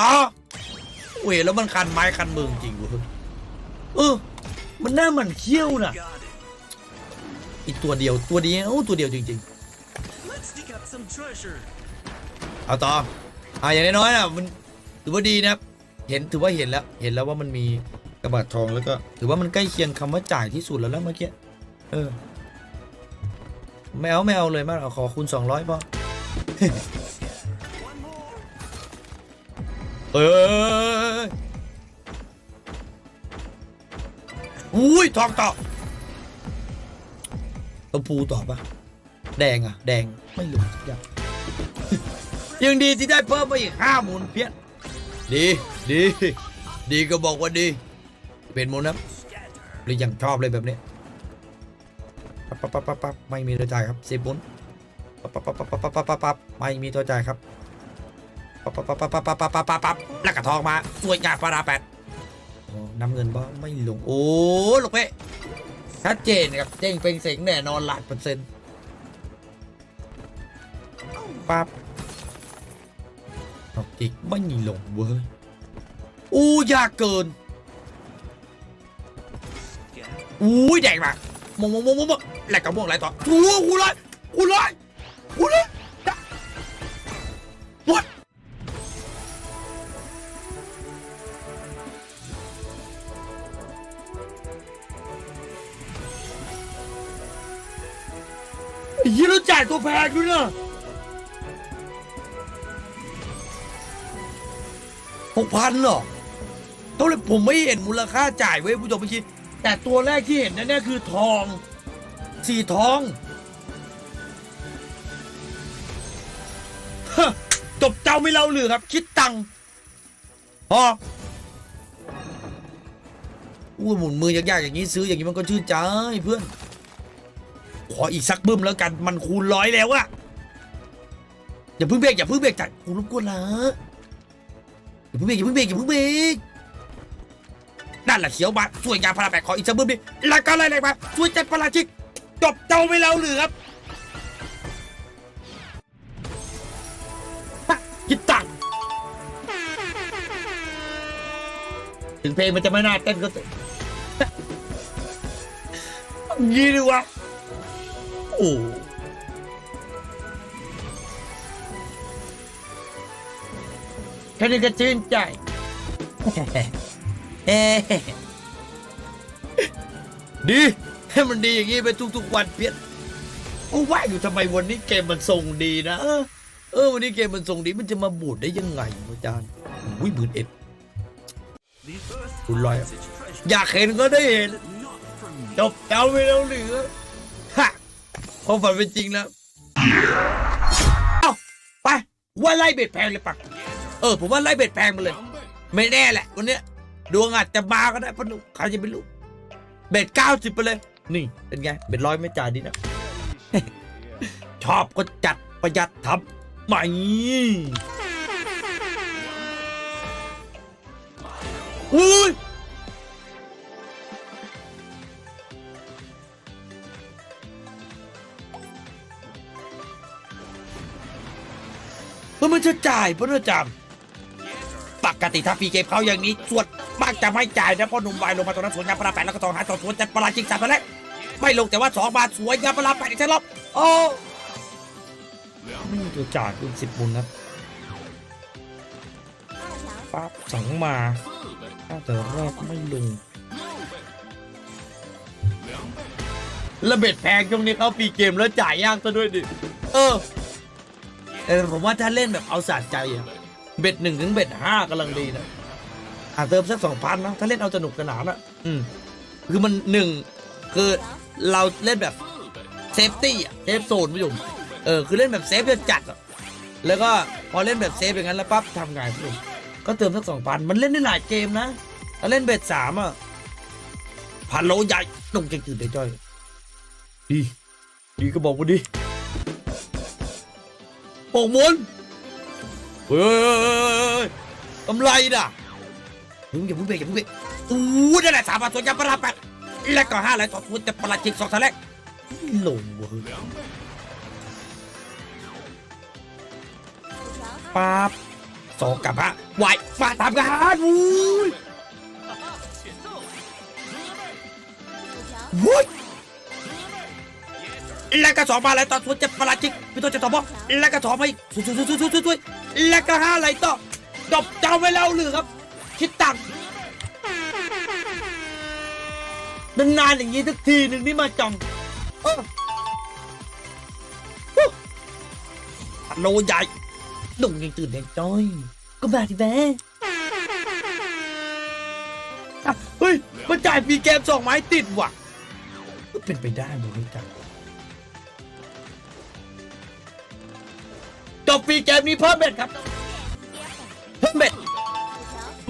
ต่อเว้ยแล้วมันคันไม้คันมือจริงเว้ยเออ มันหน้ามันเขี้ยวน่ะ Got it. อีกตัวเดียวตัวเดียวตัวเดียวจริง Let's dig up some treasure. ๆเอาต่ออ่าอย่างน้อยๆนะมันถือว่าดีนะครับเห็นถือว่าเห็นแล้วเห็นแล้วว่ามันมีกระบาดทองแล้วก็ ถือว่ามันใกล้เคียงคำว่าจ่ายที่สุดแล้วแล้วเมื่อกี้เออไม่เอาไม่เอาเลยมากเอาขอคูณสองร้อยพอ เอ้ยอุ้ยทองต่อตะปูตอบปะแดงอะแดงไม่รู้ยังยังดีที่ได้เพิ่มไปอีกห้าหมุนเพี้ยนดีดี ดีก็บอกว่าดี เป็นโมนะหรือยังชอบเลยแบบนี้ปั๊บปั๊บปั๊บปับไม่มีตัวจ่ายครับสิบหมุนปั๊บปั๊บปั๊บปั๊บปั๊บปั๊บไม่มีตัวจ่ายครับ ปั๊บปั๊บปั๊บปั๊บปั๊บปั๊บปั๊บปั๊บปั๊บแล้วก็ทองมาสวยงามปาราแปดน้ำเงินบ้างไม่ลงโอ้ลูกเป๊ะชัดเจนครับเจ้งเป็นเสงแน่นอนหลักเปอร์เซ็นต์ปั๊บดอกจิกไม่ลงเว้ยอู้ยากเกินอุ้ยแดงมากมองมองมองมองแหลกกระม่วงไรต่อโอ้กูเลยกูเลยกูเลยจ้ ยี่เราจ่ายตัวแพงด้วยนะหกพันเหรอเท่าไหรผมไม่เห็นมูลค่าจ่ายเว้ยผู้ชมเมื่อกี้แต่ตัวแรกที่เห็นนั่นเนี่ยคือทอง สีทองจบเจ้าไม่เล่าหรือครับ คิดตังค์พออู้หมุนมือยากๆอย่างนี้ซื้ออย่างนี้มันก็ชื่นใจเพื่อน ขออีกสักบึ้มแล้วกันมันคูณร้อยแล้วอะอย่าเพิ่งเบรกอย่าเพิ่งเบรกจ่ายกูรบกวนละอย่าเพิ่งเบรกอย่าเพิ่งเบรกอย่าเพิ่งเบรกนั่นแหละเขียวมาช่วยงานพลาแปดขออีกสักบึ้มดิแล้วก็อะไรอะไรมาช่วยจัดพลาชิกจบเจ้าไม่แล้วหรือครับฮะคิดตังถึงเพลงมันจะไม่น่าเต้นก็เถอะยี่ดีวะ โอ้แค่นี้ก็ชื่นใจเอ๊ะดี ให้มันดีอย่างนี้ไปทุกๆวันเพี้ยนกูว่าอยู่ทำไมวันนี้เกมมันส่งดีนะเออเออ วันนี้เกมมันส่งดีมันจะมาบูดได้ยังไงวะอาจารย์วิหมื่นเอ็ด The earth Good liar. hides its treasure. อยากเห็นก็ได้เห็น Not from me. จบเจ้าไม่แล้วเหลือฮะ พอฝันเป็นจริงแล้วเอ้าไปว่าไล่เบ็ดแพงเลยปัก เออ ผมว่าไล่เบ็ดแพงมาเลย ไม่แน่แหละ วันเนี้ยดวงอาจจะมาก็ได้พะนุใครจะไปรู้ เบ็ดเก้าสิบไปเลย นี่เป็นไง เบ็ดร้อยไม่จ่ายดีนะ ชอบก็จัดประหยัดทำใหม่อุ้ย มันมันจะจ่ายเพราะอาจารย์ปกติถ้าฟรีเกมเขาอย่างนี้ส่วนมากจะไม่จ่ายนะเพราะหนุ่มวายลงมาตรงนั้นสวนยางพาราแปดแล้วก็ตองหาต่อสวนจัดปลาจิงสัตว์มาแล้วไม่ลงแต่ว่าสองบาทสวยยางพาราแปดอีกทีรอบโอ้ไม่มีตัวจ่ายคุณสิบมุนครับปั๊บสองมาถ้าแต่แรกไม่ลงระเบิดแพงช่วงนี้เขาฟีเกมแล้วจ่ายยากซะด้วยดิ เออ เออผมว่าถ้าเล่นแบบเอาสะใจอะเบ็ดหนึ่งถึงเบ็ดห้ากำลังดีนะอาเติมสักสองพันนะถ้าเล่นเอาสนุกสนานอะอืมคือมันหนึ่งคือเราเล่นแบบเซฟตี้อะเซฟโซนพี่หนุ่มเออคือเล่นแบบเซฟจะจัดอะแล้วก็พอเล่นแบบเซฟอย่างนั้นแล้วปั๊บทำไงพี่หนุ่มก็เติมสักสองพันมันเล่นได้หลายเกมนะถ้าเล่นเบ็ดสามอะพันโลใหญ่ตรงจะตื่นได้จ้อยดีดีก็บอกว่าดี โป่งมุนเฮ้ยกำไรน่ะเฮ้ยอย่าเพิ่งเบรกอย่าเพิ่งเบรกอู้นั่นแหละสามบาทตัวยาปลาแปดแล้วก็ห้าร้อยต่อทุนจะปลาจิกสองทะเลลงเว้ยปั๊บสองกับฮะไหวมาทำงานอุ้ยวุ้ย แล้วก็สองมาอะไรต่อทุนจะประหลาดจริงพี่ตัวจะตอบบอกแล้วก็สองมาอีกช่วยช่วยช่วยช่วยช่วยช่วยแล้วก็ห้าอะไรต่อจบจ้าไว้แล้วหรือครับ คิดตังนานๆอย่างนี้สักทีหนึ่งนี่มาจองเออฮัลโลใหญ่ดงยังตื่นแดงจ้อยก็มาดิแม่เฮ้ยมันจ่ายฟีเกมสองไม้ติดว่ะ เป็นไปได้ไหมจัง จบฟรีเกมนี้เพิ่มเบ็ดครับเพิ่มเบ็ด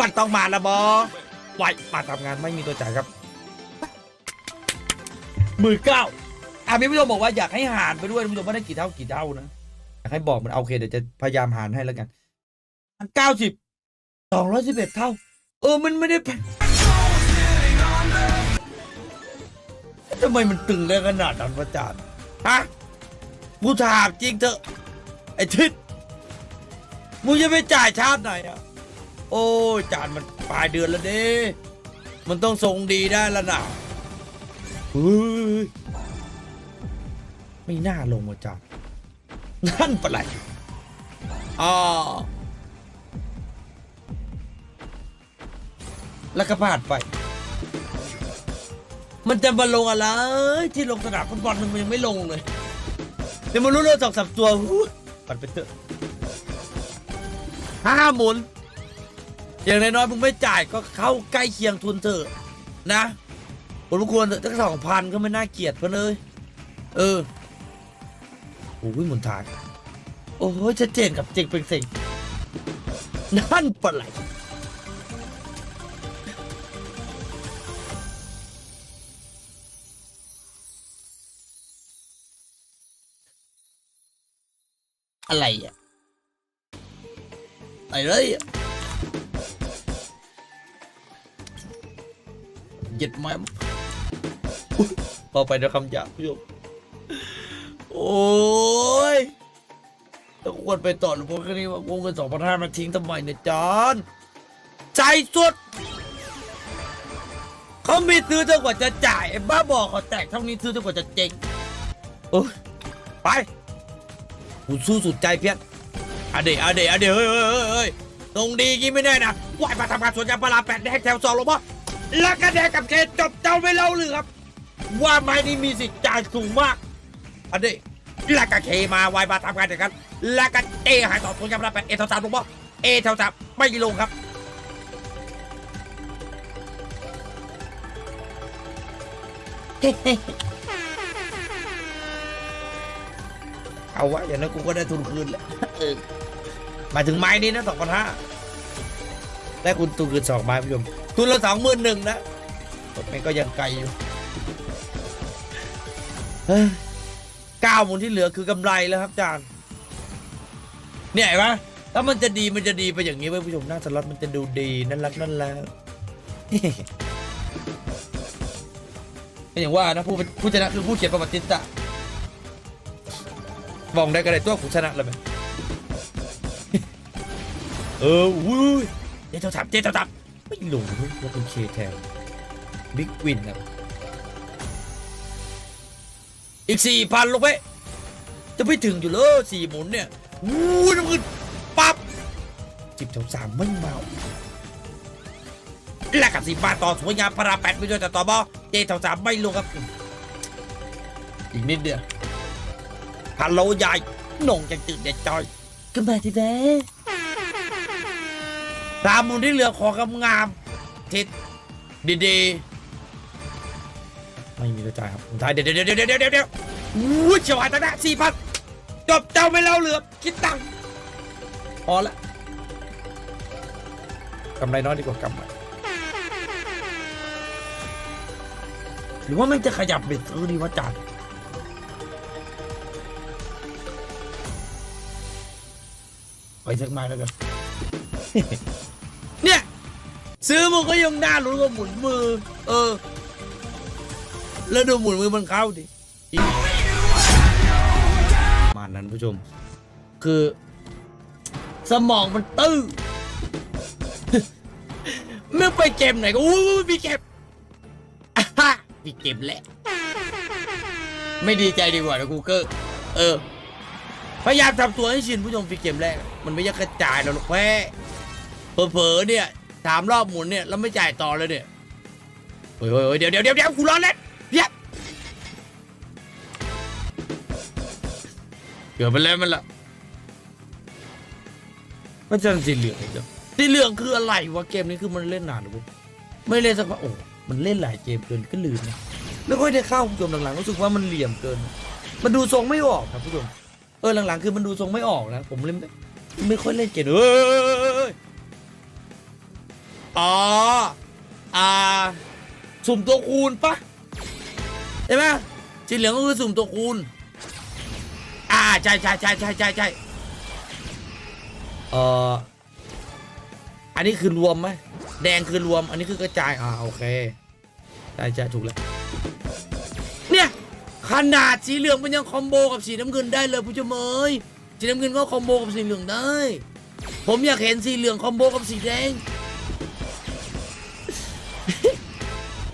มันต้องมาละบอไหวมาทำงานไม่มีตัวจ่ายครับหมื่นเก้าอะมีผู้ชมบอกว่าอยากให้หารไปด้วยผู้ชมว่าได้กี่เท่ากี่เท่านะอยากให้บอกมันเอาโอเคเดี๋ยวจะพยายามหารให้แล้วกันเก้าสิบสองร้อยสิบเอ็ดเท่า เออมันไม่ได้ทำไมมันตึงได้ขนาดนั้นวะจานฮะกูถามจริงเถอะ ไอ้ทิศมึงจะไปจ่ายชาติไหนอะ โอ้ยจานมันปลายเดือนแล้วเด้มันต้องทรงดีได้แล้วนะเฮ้ยไม่น่าลงว่ะจานนั่นปะไรอ๋อแล้วก็ผ่านไป มันจะมาลงอะไร ที่ลงสนามฟุตบอลมันยังไม่ลงเลยเดี๋ยวมันรู้เรื่องสองสามตัวหู ปันไปเถอะห้าหมุน อย่างน้อยๆมึงไม่จ่ายก็เข้าใกล้เคียงทุนเถอะ นะผมควรเถอะตั้งสองพันก็ไม่น่าเกลียดเพนเลย เออโอ้ยหมุนทางโอ้ยชัดเจนกับเจงเป็นสิ่งนั่นปะไหล อะไรอะอะไรอะเหย็ดแม่มอุ๊ยต่อไปดี๋ยวคำหยาบพี่ชมโอ้ยถ้าควรไปต่อหรือพวกนี้ว่าวงเงินสองพันห้ามาทิ้งทำไมเนี่ยจอนใจสุด เขามีซื้อจนกว่าจะจ่าย บ้าบอกเขาแตกเท่านี้ซื้อจนกว่าจะเจ๊งโอ้ยไป กูสู้สุดใจเพี้ยนอเดะอเดะอเดะเฮ้ยเฮ้ยเฮ้ยเฮ้ยตรงดีกี้ไม่แน่นะว่ายมาทำการสวนยางพาราแปดแดงแถวสองลงมาแล้วก็แดงกับเคจบเจ้าไม่เล่าเลยครับ ว่าไม้นี้มีสิทธิ์จ่ายสูงมากอะเดะแล้วก็เคมาวายมาทำงานเดียวกันแล้วก็เอหายต่อทุนยำรับไปเอเท่าสามลงบ่เอเท่าสามไม่ลงครับ เอาวะอย่างนั้นกูก็ได้ทุนคืนแหละเออหมายถึงไม้นี้นะสองพันห้าได้คุณทุนคืนสองไม้ผู้ชมทุนละสองหมื่นหนึ่งนะมันก็ยังไกลอยู่เฮ้ยเก้าหมุนที่เหลือคือกำไรแล้วครับอาจารย์เนี่ยเห็นไหมถ้ามันจะดีมันจะดีไปอย่างนี้เว้ยผู้ชมหน้าสล็อตมันจะดูดีนั่นรักนั่นแล้วเป็นอย่างว่านะผู้ผู้ชนะคือผู้เขียนประวัติศาสตร์ มองได้ก็ได้ตัวผู้ชนะเลยไหมเออวุ้ยเจ๊เจ้าถับเจ๊เจ้าถับไม่ลงเฮ้ยแล้วเป็นเคแทนบิ๊กวินครับอีกสี่พันลงไปจะไม่ถึงอยู่เลยสี่หมุนเนี่ยวู้น้ำเงินปั๊บจิบแถวสามไม่เมาและกับสิบบาทต่อสวยงามพาราแปดไม่ด้วยแต่ต่อบอเจแถวสามไม่ลงครับ อีกนิดเดียว ฮัลโหลยายหน่งจะจืดเด็ดจอย ก็มาที่แม่ตามหมุนที่เหลือขอกำงามทิศดีๆไม่มีกระจายครับผมท้ายเดี๋ยวเดี๋ยวเดี๋ยวเดี๋ยวเดี๋ยวเดี๋ยวอู้เฉียวหายตาหน้าสี่พันจบเจ้าไม่เล่าเหลือคิดตังค์พอละกำไรน้อยดีกว่ากำไรหรือว่ามันจะขยับเบ็ดซื้อดีวะจาน ไปสักไม้แล้วกัน เนี่ย ซื้อมันก็ยังน่ารู้นกว่าหมุนมือ เออ แล้วดูหมุนมือมันเข้าดิอีประมาณนั้นผู้ชม คือ สมองมันตื้อเมื่อไปเกมไหนก็อู้มีเกมอะฮะมีเกมแหละ ไม่ดีใจดีกว่านะกูเกอร์เออ พยายามทำตัวให้ชินผู้ชมฟีเกมแรก มันไม่ยากกระจายหรอกแพ้เผลอๆเนี่ยสามรอบหมุนเนี่ยแล้วไม่จ่ายต่อเลยเนี่ยเฮ้ยเฮ้ยเดี๋ยวเดี๋ยวเดี๋ยวเดี๋ยวกูร้อนเล่นเพียบเกือบไปแล้วมันละมันจะสีเหลืองอีกแล้วสีเหลืองคืออะไรวะเกมนี้คือมันเล่นนานหรือเปล่าไม่เล่นสักพักโอ้มันเล่นหลายเกมเกินก็ลืมนะไม่ค่อยได้เข้าผู้ชมหลังๆรู้สึกว่ามันเหลี่ยมเกิน มันดูทรงไม่ออกครับผู้ชม ออหลังๆคือมันดูทรงไม่ออกนะ ผมเล่นไม่ไม่ค่อยเล่นเกมเอยอ๋ออ่าสุ่มตัวคูณปะใช่ไหมสีเหลืองก็คือสุ่มตัวคูณอ่าใช่ใช่ใช่ใช่ใช่ใช่เอ่ออันนี้คือรวมไหมแดงคือรวม อันนี้คือกระจาย อ่าโอเคใช่ใช่ถูกแล้วเนี่ย ขนาดสีเหลืองมันยังคอมโบกับสีน้ำเงินได้เลยผู้ชมเอ้ยสีน้ำเงินก็คอมโบกับสีเหลืองได้ ผมอยากเห็นสีเหลืองคอมโบกับสีแดง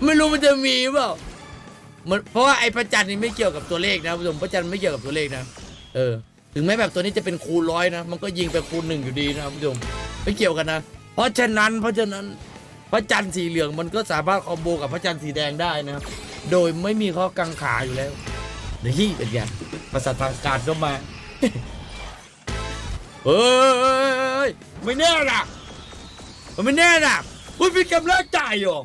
ไม่รู้มันจะมีเปล่ามันเพราะว่าไอ้พระจันทร์นี่ไม่เกี่ยวกับตัวเลขนะผู้ชมพระจันทร์ไม่เกี่ยวกับตัวเลขนะเออถึงแม้แบบตัวนี้จะเป็นคูร้อยนะ มันก็ยิงไปคูหนึ่งอยู่ดีนะผู้ชมไม่เกี่ยวกันนะ เพราะฉะนั้นเพราะฉะนั้นพระจันทร์สีเหลืองมันก็สามารถคอมโบกับพระจันทร์สีแดงได้นะครับ โดยไม่มีข้อกังขาอยู่แล้วนี่เป็นไงภาษาทางการก็มาเฮ้ยไม่แน่นะมันไม่แน่นะคุณมีกำลังใจอยู่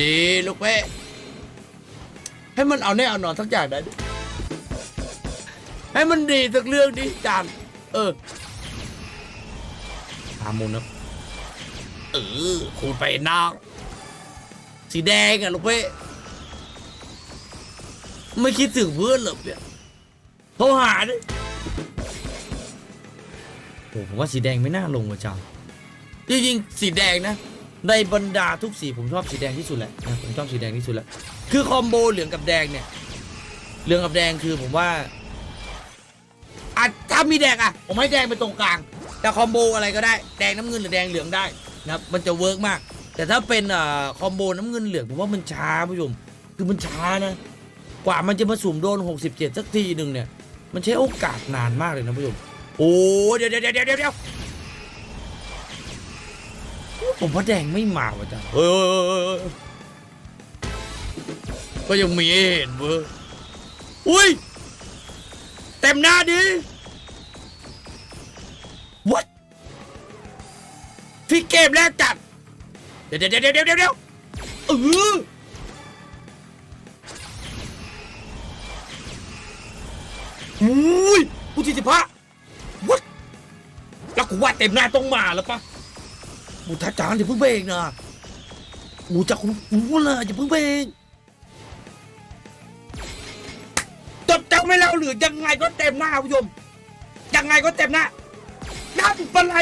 ดีๆลูกเป้ให้มันเอาแน่เอานอนสักอย่างได้ดิให้มันดีสักเรื่องดิจานเออตามมุนนะเออคูณไปนอก สีแดงอะลูกเป้ไม่คิดถึงเพื่อนหรอกเนี่ยโทรหาดิโอ้ผมว่าสีแดงไม่น่าลงว่ะจังจริงๆสีแดงนะ ในบรรดาทุกสีผมชอบสีแดงที่สุดแหละนะผมชอบสีแดงที่สุดแหละคือคอมโบเหลืองกับแดงเนี่ยเหลืองกับแดงคือผมว่าอะถ้ามีแดงอะผมให้แดงไปตรงกลาง แต่คอมโบอะไรก็ได้ แดงน้ำเงินหรือแดงเหลืองได้นะครับมันจะเวิร์กมาก แต่ถ้าเป็นอ่าคอมโบน้ำเงินเหลืองผมว่ามันช้าผู้ชมคือมันช้านะ กว่ามันจะมาสุ่มโดน 67 สักทีหนึ่งเนี่ย มันใช้โอกาสนานมากเลยนะผู้ชมโอ้เดี๋ยวเดี๋ยวเดี๋ยวเดี๋ยวเดี๋ยวผมว่าแดงไม่มาว่ะจ้ะเฮ้ยก็ยังมีให้เห็นเว้ยอุ้ยเต็มหน้าดิ what พี่เกมแรกจัด เดี๋ยวเดี๋ยวเดี๋ยวเดี๋ยวเดี๋ยวเอออุ้ยกูที่สิบห้าวัดแล้วกูว่าเต็มหน้าต้องมาแล้วปะกูทัดจานอย่าเพิ่งเบรกนะกูจะกูกูเลยอย่าเพิ่งเบรกจบจังไม่แล้วหรือยังไงก็เต็มหน้าผู้ชมยังไงก็เต็มหน้าน้ำเป็นไร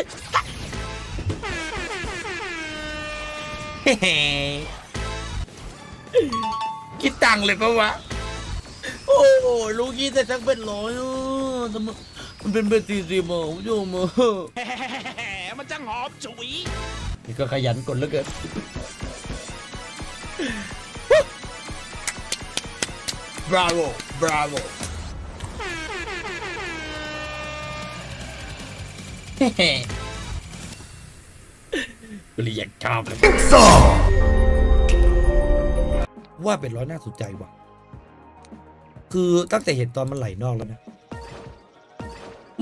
คิดตังค์เลยปะวะ โอ้โหลูกกี้แต่ทั้งเป็นร้อยอะทำไมมันเป็นเป็นสี่สิบอะคุณผู้ชมอะมันจังหอมฉุย นี่ก็ขยันกดเหลือเกินบราโวบราโวกู เลยอยากชอบเลยว่าเป็นร้อยน่าสนใจว่ะ คือตั้งแต่เห็นตอนมันไหลนอกแล้วนะ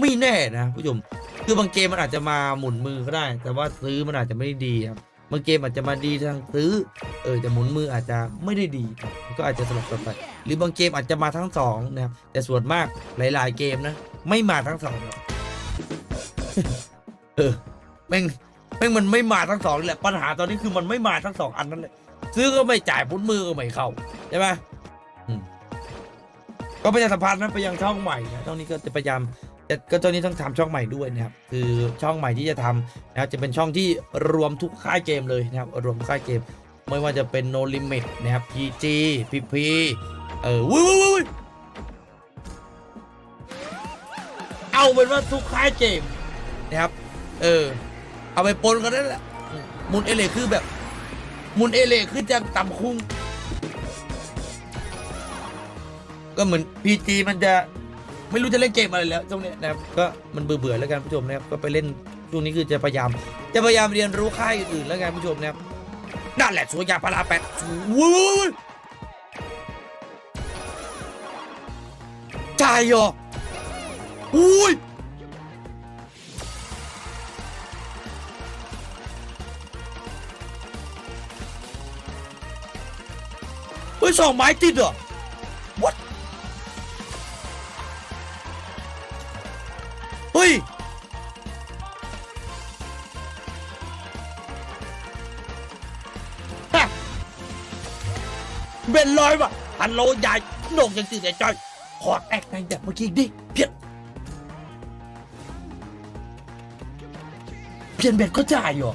ไม่แน่นะผู้ชม คือบางเกมมันอาจจะมาหมุนมือก็ได้ แต่ว่าซื้อมันอาจจะไม่ได้ดีครับ บางเกมอาจจะมาดีทางซื้อ เออแต่หมุนมืออาจจะไม่ได้ดี ก็อาจจะสลับกันไป หรือบางเกมอาจจะมาทั้งสองนะครับ แต่ส่วนมากหลาย ๆ เกมนะ ไม่มาทั้งสองหรอกเออแม่ง แม่งมันไม่มาทั้งสองนี่แหละปัญหาตอนนี้คือมันไม่มาทั้งสองอันนั่นแหละซื้อก็ไม่จ่ายพุ้นมือก็ไม่เข้าใช่ไหมก็ประชาสัมพันธ์นะไปยังช่องใหม่นะช่องนี้ก็จะพยายามแต่ก็ตอนนี้ต้องทำช่องใหม่ด้วยนะครับคือช่องใหม่ที่จะทำนะครับจะเป็นช่องที่รวมทุกค่ายเกมเลยนะครับรวมทุกค่ายเกม ไม่ว่าจะเป็น No Limit นะครับ PG PP เออวุ้ยวุ้ยเอาเป็นว่าทุกค่ายเกมนะครับเออ เอาไปปนกันนั่นแหละมุนเอเลคือแบบมุนเอเลคือจังต่ำคุ้งก็เหมือนพีจีมันจะไม่รู้จะเล่นเกมอะไรแล้วช่วงเนี้ยนะครับก็มันเบื่อเบื่อๆแล้วกันผู้ชมนะครับก็ไปเล่นช่วงนี้คือจะพยายาม จะพยายามเรียนรู้ค่ายอื่นๆแล้วกันผู้ชมนะครับนั่นแหละสวนยางพาราแปดวุ้ยจ่ายเหรออุ้ย ยสองไม้ติดเหรอ what เฮ้ยฮะเป็นร้อยว่ะฮัลโหลยายโหน่งยังตื่นใจจอย ขอแตกในแบบเมื่อกี้ดิ เพี้ยน เพี้ยนเบ็ดก็จ่ายเหรอ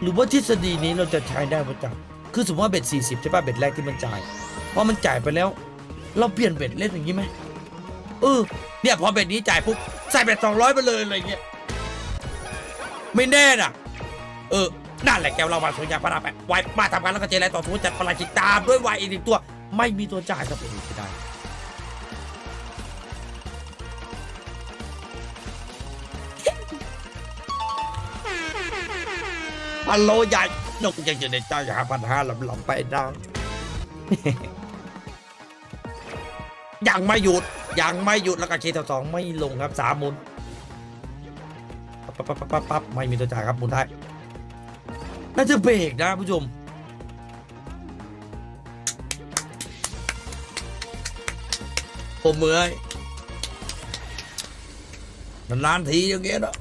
หรือว่าทฤษฎีนี้เราจะใช้ได้ประจำ คือสมมติว่าเบ็ด40ใช่ป่ะเบ็ดแรกที่มันจ่ายพอมันจ่ายไปแล้ว เราเปลี่ยนเบ็ดเล่นอย่างนี้ไหมเออเนี่ยพอเบ็ดนี้จ่ายปุ๊บใส่เบ็ด200ไปเลยอะไรเงี้ยไม่แน่น่ะ เออนั่นแหละแกวเรามาสวนยางพาราแปดไวมาทำการแล้วก็เจรต่อทูจัดปลาจิตตามด้วยวายอีกหนึ่งตัว ไม่มีตัวจ่ายครับผมไม่ได้ฮัลโหลยาย นกยังอยู่ในใจหาปัญหาหลำหลำไปได้ยังไม่หยุดยังไม่หยุดแล้วก็เคทสองไม่ลงครับสามหมุนปั๊บปั๊บปั๊บปั๊บปั๊บไม่มีตัวจ่ายครับหมุนท้ายน่าจะเบรกนะผู้ชมผมเมื่อยนานๆทีอย่างเงี้ยเนอะ